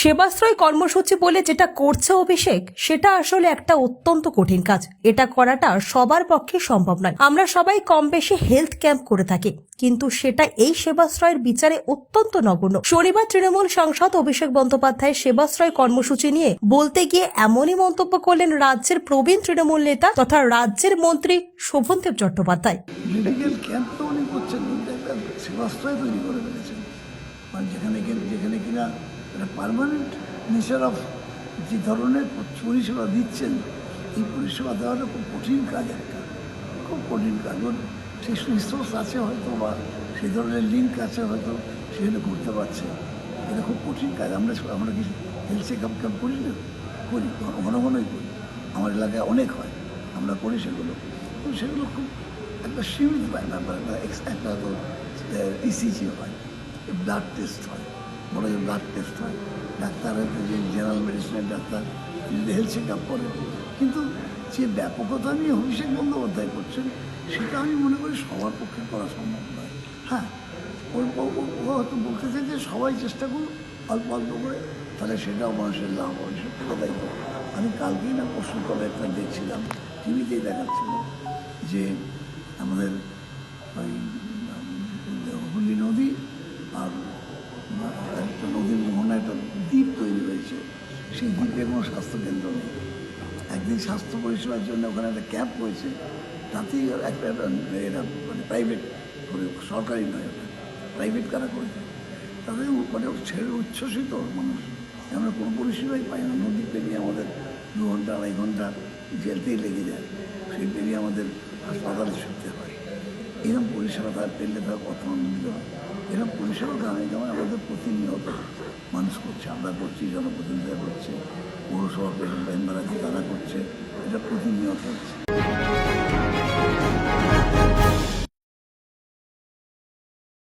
সেবাশ্রয় কর্মসূচি বলে যেটা করছে অভিষেক, সেটা আসলে একটা অত্যন্ত কঠিন কাজ। এটা করাটা সবার পক্ষে সম্ভব নয়। আমরা সবাই কম বেশি হেলথ ক্যাম্প করে থাকি, কিন্তু সেটা এই সেবাশ্রয়ের বিচারে অত্যন্ত নগণ্য। শনিবার তৃণমূল সাংসদ অভিষেক বন্দ্যোপাধ্যায় সেবাশ্রয় কর্মসূচি নিয়ে বলতে গিয়ে এমনই মন্তব্য করলেন রাজ্যের প্রবীণ তৃণমূল নেতা তথা রাজ্যের মন্ত্রী শোভনদেব চট্টোপাধ্যায়। মেডিকেল ক্যাম্প তো করছেন সেবাশ্রয় তৈরি করে ফেলেছেন। মানে যেখানে যেখানে একটা পারমানেন্ট নেচার অফ যে ধরনের পরিষেবা দিচ্ছেন, এই পরিষেবা দেওয়াটা খুব কঠিন কাজ একটা। খুব কঠিন কাজ। সেই রিসোর্স আছে হয়তো বা সেই ধরনের লিঙ্ক আছে হয়তো সেগুলো করতে পারছে। এটা খুব কঠিন কাজ। আমরা আমরা কি হেলথ চেক আপ ক্যাম্প করি না? করি, ঘন ঘনই করি। আমার এলাকায় অনেক হয়। আমরা করি সেগুলো। তো সেগুলো খুব একটা সীমিত ব্যাপার একটা ইসিজি হয় ব্লাড টেস্ট হয়। বড় যে ব্লাড টেস্ট হয়। ডাক্তার যে জেনারেল মেডিসিনের ডাক্তার যদি হেলথ চেক আপ করে কিন্তু যে ব্যাপকতা নিয়ে অভিষেক বন্দ্যোপাধ্যায় করছেন, সেটা আমি মনে করি সবার পক্ষে করা সম্ভব নয়। হ্যাঁ ও- হয়তো বলতে চাই যে, সবাই চেষ্টা করুন, অল্প অল্প করে। তাহলে সেটাও মানুষের লাভ হবে, সত্যি কথাই আমি কালকেই না, পরশু কবে একটা দেখছিলাম টিভিতেই দেখাচ্ছিল যে আমাদের ওই উম, হুগলি নদী আর একটা নদীর মোহনা একটা দ্বীপ তৈরি হয়েছে দ্বীপে কোনো স্বাস্থ্যকেন্দ্র নেই। একদিন স্বাস্থ্য পরিষেবার জন্য ওখানে একটা ক্যাম্প হয়েছে। তাতেই একটা এটা মানে প্রাইভেট করে, সরকারি নয় প্রাইভেট কারা করেছে। তাদের মানে ছেড়ে উচ্ছ্বসিত মানুষ। আমরা কোনো পরিষেবাই পাই না। নদী পেরিয়ে আমাদের দু ঘণ্টা, আড়াই ঘণ্টা জেলতেই লেগে যায়। সেই পেরিয়ে আমাদের হাসপাতালে ছুটতে হয়। এরকম পরিষেবা তার পেলে তার কত আনন্দিত হয় এরকম পরিষেবা গ্রামে গ্রামে আমাদের প্রতিনিয়ত মানুষ করছে আমরা করছি জনপ্রতিনিধিরা করছে পৌরসভা মেম্বার আছে তারা করছে এটা প্রতিনিয়ত হচ্ছে।